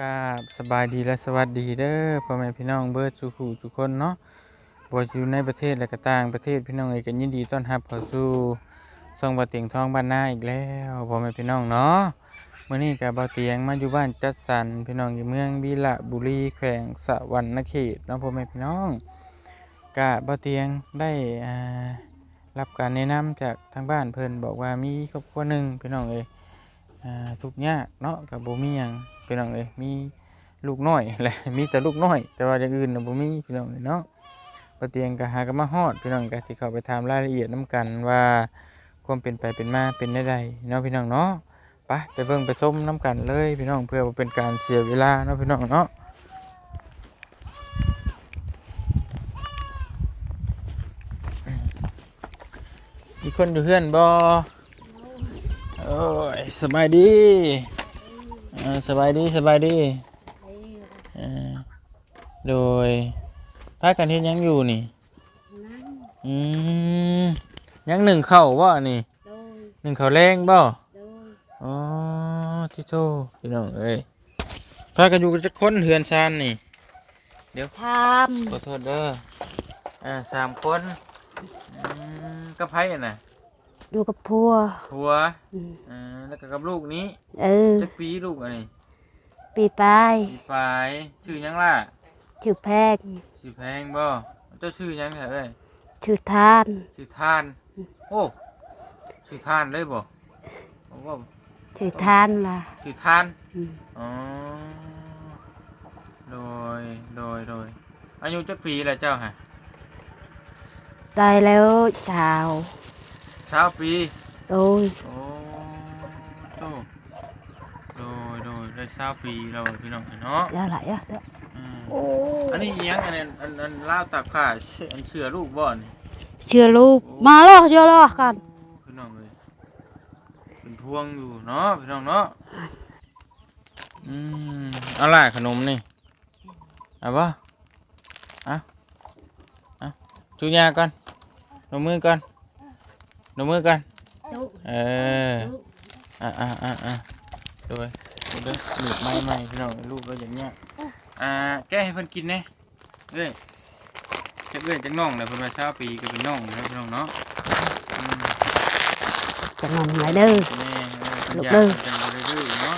กาบสบายดีและสวัสดีเด้อพ่อแม่พี่น้องเบิร์ดสุขุทุกคนเนาะบ่ว่าอยู่ในประเทศและก็ต่างประเทศพี่น้องเอกันยินดีต้อนรับเข้าสู่ช่องบ่เตียงทองบ้านนาอีกแล้วพ่อแม่พี่น้องเนาะเมื้อนี้ก็บ่เตียงมาอยู่บ้านจัดสรรพี่น้องอยู่เมืองวีระบุรีแขวงสะวรรณเขตเนาะพ่อแม่พี่น้องก็บ่เตียงได้รับการแนะนำจากทางบ้านเพิ่นบอกว่ามีครอบครัวหนึ่งพี่น้องเอย ทุกยากเนาะกับบ่มีหยังพี่น้องเอ้ยมีลูกน้อยแหละมีแต่ลูกน้อย แต่ว่าอย่างอื่นน่ะบ่มีพี่น้องเอ้ยเนาะปะเตียงก็หากันมาฮอดพี่น้องก็สิเข้าไปถามรายละเอียดนํกันว่าความเป็นไปเป็นมาเป็นได้ใดเนาะพี่น้องเนาะไปไปเบิ่งไปส้มน้กันเลยพี่น้องเพื่อเป็นการเสียเวลาเนาะพี่น้องเนาะมีคนอยู่เฮือนบ่โอ สบายดีเอ่อสบายดีสบายดีเอ่อโดยพากันเฮ็ดหยังอยู่นี่อืมยังหนึ่งเข่าวบ่นี่โดยหนึ่งเข่าวแรงบ่โดยอ๋อที่โตพี่น้องเอ้ยพากันอยู่กันจะคนเหือนซานนี่ ทขอโทษเด้ออ่าสามคนอืมกับไผอะน่ะำ อยู่กับพัว ผัวอืม อ่าแล้วก็กับลูกนี้เออ จักปีลูกอันนี้ปีปลายสีฝายชื่อหยังล่ะชื่อแพงสีแพงบ่เจ้าชื่อหยังเนี่ยเอ้ยชื่อทาน ชื่อทาน โอ้ชื่อทานเลยบ่ผมว่าชื่อทานล่ะ ชื่อทานอืม อ๋อโดยโดยโดยอายุจักปีแล้วเจ้าฮะตายแล้วสาวเช้าปีโดยโอ้โตโดยโดยได้เช้าปีแล้วพี่น้องเนาะแล้วไหลอะเด้ออืมโอ้อันนี้อิหยังอันนั้นอันอันลาวตากผ้าเชื่ออันเชื่อลูกบ่นี่เชื่อลูกมาลอกเชื่อลอกกันพี่น้องเลยเป็นทวงอยู่เนาะพี่น้องเนาะอืมเอาล่ะขนมนี่เอาปะเอาเอาจูยาก่อนลงมือก่อน ลงมือก่อนเอออะอะอะอะโดยเด้อหนีบไม้ใหม่พี่น้องลูกเราอย่างเงี้ยอ่าแก้ให้เพิ่นกินเน่เอ้ยจะเอ้ยจังน้องเลยเพิ่นว่าเช้าปีก็เป็นน้องนะครับพี่น้องเนาะอืมจะนำไหนเด้อแม่ลูกเด้เด้ออจังบ่ได้ดื้อเนาะ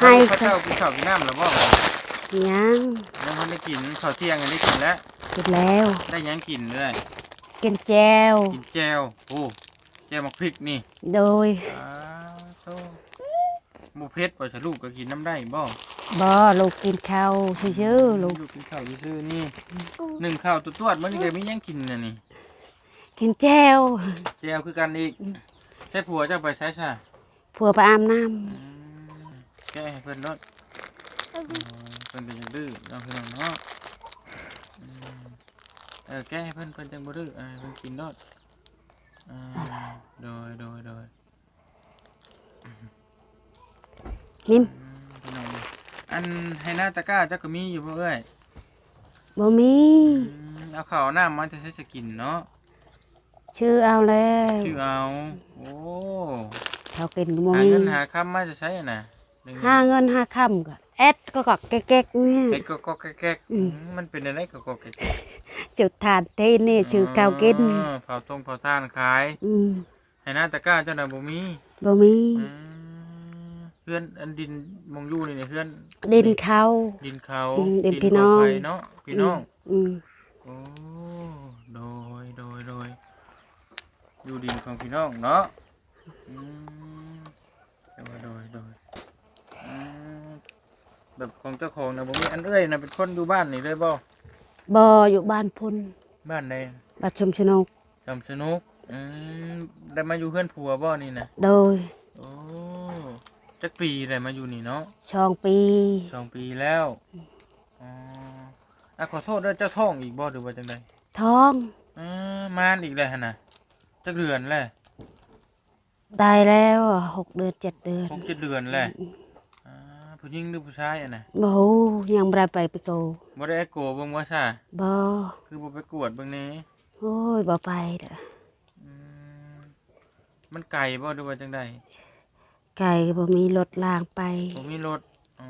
ให้พระเจ้ากินข้าวกินน้ำแล้วบ่ยังยังบ่ได้กินข้าวเที่ยงอันนี้กินแล้วกินแล้วได้หยังกินเลย กินแจวกินแจ่วโอ้แจ่วมักพริกนี่โดยอ้าวโตหมูเผ็ดบ่ฉลูกก็กินน้ำได้บ่บ่ลูกกินข้าวซื่อๆลูกกินข้าวซื่อๆนี่หนึ่งข้าวตัวตวดๆมันนี่ก็มีหยังกินน่ะนี่กินแจวแจ่วคือกันอีกใช่ผัวเจ้าไปใช้ซะผัวไปอาบน้อืมแกะให้เพิ่นเนาะอ๋อเพิ่นก็ยังดื้อเนาะพี่น้องเนาะอืม เออแกะให้เพิ่นเพิ่นจังบ่ดื้ออ่าเพิ่นกินเนาะอ่าโดยโดยโดยำนิ่มอืมพี่น้องอันให้หน้าตะกร้าเจ้าก็มีอยู่บ่เอ้ยบ่มีอืมเอาข้าวเอาน้ำมาจะใช้สกินเนาะชื่อเอาแล้วชื่อเอาโอ้เขากินก็บ่หามีเงินหาคำมาจะใช้อะน่ะหนึ่งห้าเงินห้าคำก็ แอดก็กอกแก๊กๆเนี่ยเฮ็ดก็ก็แก๊กๆอืม อืมมันเป็นอะไรก็ก็แก๊กจุดทานเทนี่ๆชื่อข้าวกินอ๋อเผาตรงเผาท่านขายอืมให้หน้าตะกร้าเจ้าน่ะบ่มีบ่มีอืมเพื่อนอันดินมองอยู่นี่เนี่ยเพื่อน ดินเขา ดินเขาอืมดินพี่น้อง ขไผ่เนาะพี่น้องอืมโอ้โดยโดยโดยอยู่ดินของพี่น้องเนาะอืมโดยโดยโดยอืม แบบของเจ้าของนะบ่มีอันเอ้ยนะเป็นคนอยู่บ้านนี่เลยบ่บ่อยู่บ้านพุ่นบ้านใดบ้านชมชนกจำสนุกอืมได้มาอยู่เพื่อนผัวบ่นี่นะโดยโอ้จักปีได้มาอยู่นี่เนาะช่องปีสองปีแล้วอ๋ออะขอโทษด้วยเจ้าท้องอีกบ่หรือว่าจังไดท้องอ่ามานอีกแล้วหั่นน่ะจักเดือนแล้วได้แล้วหกเดือนเจ็ดเดือน คงจะเดือนแล้วอ่า ผู้หญิงหรือผู้ชายอะนะบ่ฮู้ยังบ่ได้ไปไปโกบ่ได้โกเบิ่งว่าซ่าบ่คือบ่ไปกวดเบิ่งแหนี้โอ้ยบ่ไปเด้ออืมมันไกลบ่หรือว่าจังไดไไก่บ่มีรถล่างไปบ่มีรถอ๋อ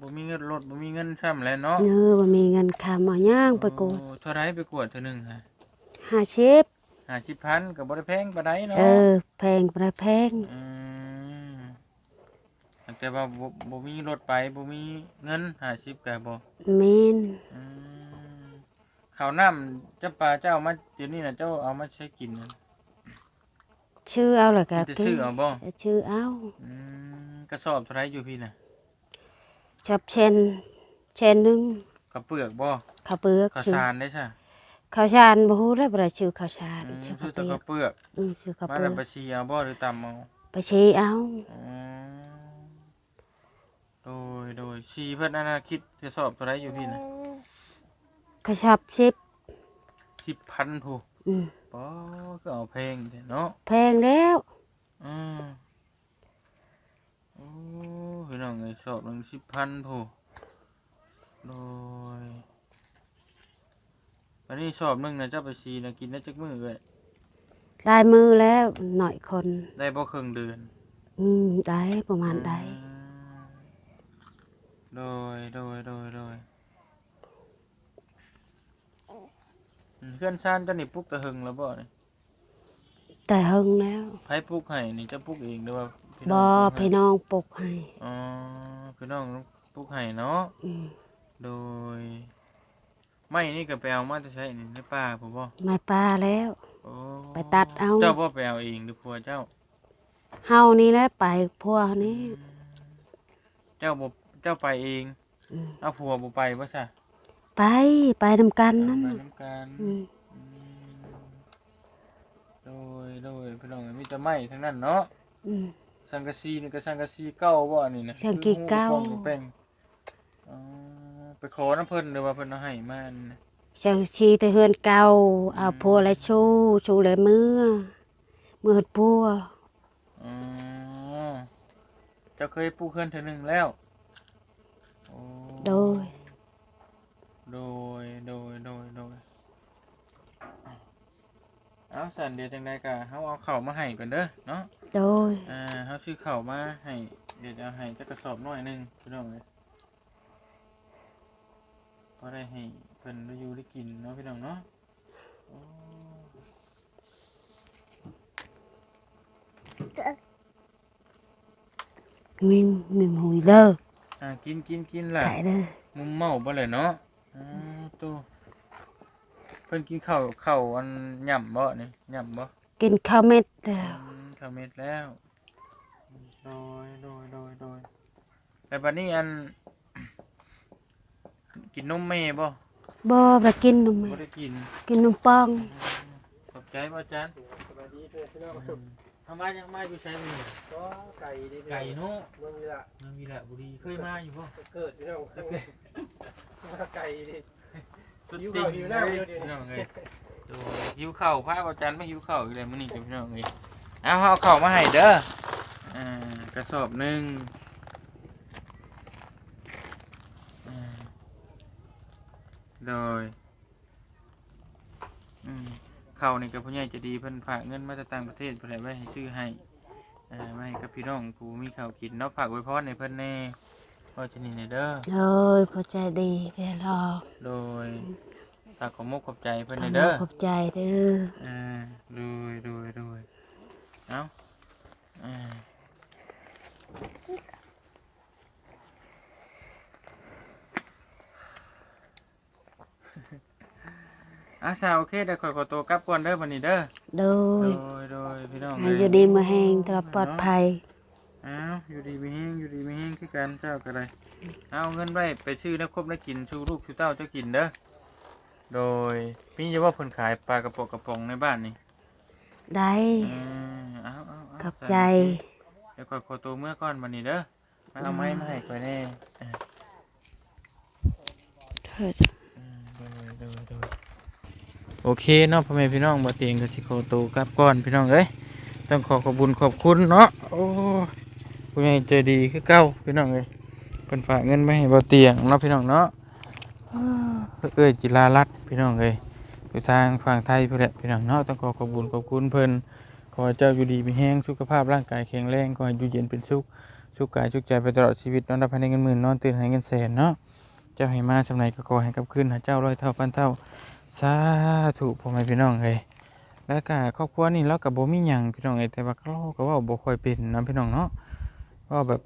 บ่มีเงินรถบ่มีเงินซ้ำแล้วเนาะเนื้อบ่มีเงินคำเอาย่างไปกวดโอ้เท่าไรไปกวดเท่านึงฮะห้าชิป50,000ก็บ่ได้แพงปานใดเนาะเออแพงประแพงม แต่ว่าบ่บ่มีรถไปบ่มีเงิน50ก็บ่เมนอืมข้าวน้ำเจ้าป่าเจ้ามาเดี๋ยวนี้น่ะเจ้าเอามาใช้กินน่ะชื่อเอาล่ะก็จะกิซื้อเอาบ่ชื่อเอาอืมกระสอบเท่าไรอยู่พี่น่ะชอบเชนเชนหนึงกระเปลือกบ่ข้าวเปลือกข้าวชื่อสารได้ใช่ข้าวสารบ่ฮู้แล้วบ่ได้ชื่อข้าวสารอืมชื่อซื้ข้าอวแต่เปลือกกระเปลือกอืมชื่อข้าวมาเปลืแล้อวกไปชีเอาบ่หรือตำเอาไปชีเอาอืม โดยโดยชีเพิ่นอันน่ะคิดกระสอบเท่าไรอยู่พี่น่ะข้าวชอบชิป10,000ผู้อืมบ่ก็เอาแพงแท้เนาะแพงแล้วอืมโอ้พี่น้องเอ้ยสอบหนึง10,000ผู้โดยอันนี้สอบหนึงน่ะเจ้าไปชีน่ะกินได้จักมื้อเอ้ยลายมือแล้วหน่อยคนได้บ่ครึ่งเดือน อืมได้ประมาณได้ อืม โดยโดยโดยโดยอืมเพื่อนซ่านเจ้านี่ปลุกตะหึงแล้วบ่นี่แต่หึงแล้วไผปลุกให้นี่เจะปลุกเองหรือว่าพี่บ่น้องปลุกให้พี่น้องปลุกให้ อ๋อพี่น้องปลุกให้เนาะอืมโดยไม่นี่ก็ไปเอามาจะใช้นี่ในป่าผมบ่ไม่ปลาแล้ว โอ้ไปตัดเอา เจ้าบ่ไปเอาเองหรือผัวเจ้า เฮานี่แหละไปพวกนี้ เจ้าบ่ เจ้าไปเองอืม เอาผัวบ่ไปบ่ซะไปไปนำกันนั่นไปน่ะนํกันอืมอืมโดยโดยพี่น้องมีแต่ไม้ทั้งนั้นเนาะ อืม สังกะสีนี่ก็สังกะสีเก่าบ่อันนี้นะสังกะสีเก่า คือหูกระป๋องกระแป้งอ๋อไปขอน้ำเพิ่นหรือว่าเพิ่นเอาให้มาอันนี้นะจังชีแต่เฮือนเก่าเอาพัวและชูชูและมือมือดพัวอ๋อเจ้าเคยปลูกเฮือนเทื่อหนึงแล้วโอ้ โดย โดยโดยโดยโดยเอา สันเดียวจังได๋ก็เฮาเอาข้าวมาให้ก่อนเด้อเนาะ โดย อ่าเฮาซื้อข้าวมาให้ เดี๋ยวจะเอาให้จักกระสอบหน่อยหนึงพี่น้องเอ้ยพอได้ให้เพิ่นได้อยู่ได้กินเนาะพี่น้องเนาะโอ้มีมีหมูเด้ออ่ากินกินกินล่ะ ไก่เด้อมุมเมาบ่เลยเนาะอ๋อตู้เพิ่นกินข้าวข้าวอันย่ำบ่นี่ย่ำบ่กินข้าวเม็ดแล้วอืมข้าวเม็ดแล้วโดยโดยโดยโดยแต่บัดนี้อัน กินนมแม่บ่บ่ไปกินนมบ่ได้กินกินนมปองขอบใจบ่อาจารย์สวัสดีเพื่อนพี่น้องอืมทำมาจังมาอยู่ใช้มื้อนี้ก็ไก่ดีไก่เนาะเมืองวีระนางวีระบุรีเคยมาอยู่บ่เกิดพี่น้องมาไก่ดี สุดหิวติ่างเลยเดี๋ยวนี้พี่น้องเอ้ยดยหิวข้าวพาอาจารย์ไม่หิวเข้าวอีกเลยมื้อนี้จ้ะพี่น้องเอ้ยเอาเอาข้าวมาให้เด้ออ่ากระสอบหนึงอ่าโดยอืมข้าวนี่กับผู้ใหญ่ใจะดีเพิ่นฝากเงินมาจากต่างประเทศเพิ่นให้ไว้ให้ซื้อให้อ่าไว้ให้กับพี่น้องผู้มีข้าวกินเนาะฝากไว้พรให้เพิ่นแน่ พอจะนี่เด้อโดยพอใจดีเพี่รอโดยฝากขอมกขอบใจเพิ่นขให้อเด้อขอบใจเด้ออ่าโดยโดยโดยเอาอ่าอาสาวโอเคเดี๋ยวขอยขอตัวกลับก่อนเด้อวันนี้เด้อโดโดยยโดยพี่น้องให้อยู่ดีมาแหงตลอดปลอดภัย อ้าวอยู่ดีมีแห้งอยู่ดีมีแห้งคือกันเจ้าก็ได้เอาเงินไว้ไปซื้อแล้วครบแล้วกินชูลูกชูเต้าเจ้ากินเด้อโดยพี่จะว่าเพิ่นขายปลากระป๋องกระป๋องในบ้านนี่ได้อืมเอาเอาเอาขอบใจ เดี๋ยวขอยขอตัวเมื่อก่อนวันนี้เด้อมาเอาไม้มาให้ก่อนแน่อะเถิด อืมโดยโดยโดยโอเคเนาะพ่อแม่พี่น้องบ่เตียงก็สิขอตัวกลับก่อนพี่น้องเอ้ยต้องขอขอบคุญขอบคุณเนาะโอ้ ผู้ใหญ่ใจดีคือเก่าพี่น้องเอ้ยเพิ่นฝากเงินมาให้บ่เตียงเนาะพี่น้องเนาะเอ้ยจิลารัตพี่น้องเอ้ยอยู่ทางฝั่งไทยเพุ่นแหละพี่น้องเนาะต้องขอขอบคุญขอบคุณเพิ่นขอให้เจ้าอยู่ดีมีแห้งสุขภาพร่างกายแข็งแรงขอให้อยู่เย็นเป็นสุขสุขกายสุขใจไปตลอดชีวิตนอนรับภายในเงินหมื่นนอนตื่นให้เงินแสนเนาะเจ้าให้มาสำไหนก็ขอให้กับคืนหาเจ้าร้อยเท่าพันเท่าสาธุพ่อแม่พี่น้องเอ้ยแล้วก็ครอบครัวนี่เราก็บ่มีหยังพี่น้องเอ้ยแต่ว่าเราก็เว้าบ่ค่อยเป็นนะพี่น้องเนาะ ว่าแบบ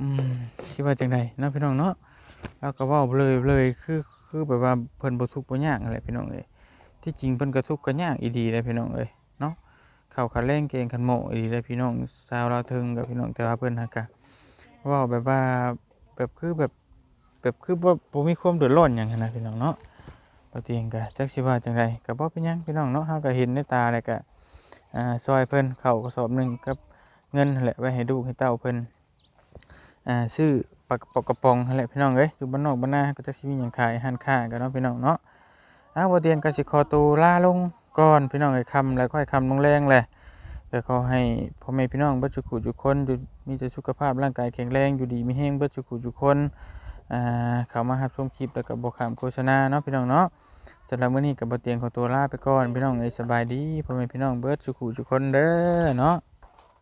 อืมคิดว่าจังไดเนาะพี่น้องเนาะเราก็ว้าเลยเลยคือคือแบบว่าเพิ่นบ่ทุกข์บ่ยากนั่นแหละพี่น้องเอ้ยที่จริงเพิ่นก็ทุกข์ก็ยากอีดีเลยพี่น้องเอ้ยเข้าคันแรงเกงคันโมอีดีเลยพี่น้องชาวลาวเทิงกับพี่น้องแต่ว่าเพิ่นฮักกะว่าแบบว่าแบบคือแบบแบบคือบ่บ่มีความเดือดร้อนหยังนะพี่น้องเนาะบ่เตียงกะจักสิว่าจังไดก็บ่เป็นหยังพี่น้องเนาะเฮาก็เห็นในตาแล้วก็อ่าซอยเพิ่นเข้ากระสอบหนึงกับเงินนั่นแหละไว้ให้ลูกให้เต้าเพิ่น อ่าซื้อปากป๋องกระป๋องนั่นแหละพี่น้องเอ้ยอยู่บ้านนอกบ้านนาก็จักสิมีหยังขายหันค้ากันเนาะพี่น้องเนาะอ้าวบเตียงกสิขอตัวลาลงก่อนพี่น้องไอ้คำแล้วก็ไอ้คำลงแรงแหละแต่ขอให้พ่อแม่พี่น้องเบิดจุกุจุคนอยู่มีแต่สุขภาพร่างกายแข็งแรงอยู่ดีมีแห้งเบิดจุกุจุคนอ่าเข้ามารับชมคลิปแล้วก็บอกคำโฆษณาเนาะพี่น้องเนาะสำหรับมื้อนี้กับบทเตียงของตัวลาไปก่อนพี่น้องเอ้สบายดีพ่อแม่พี่น้องเบิดจุกุจุคนเด้อเนาะ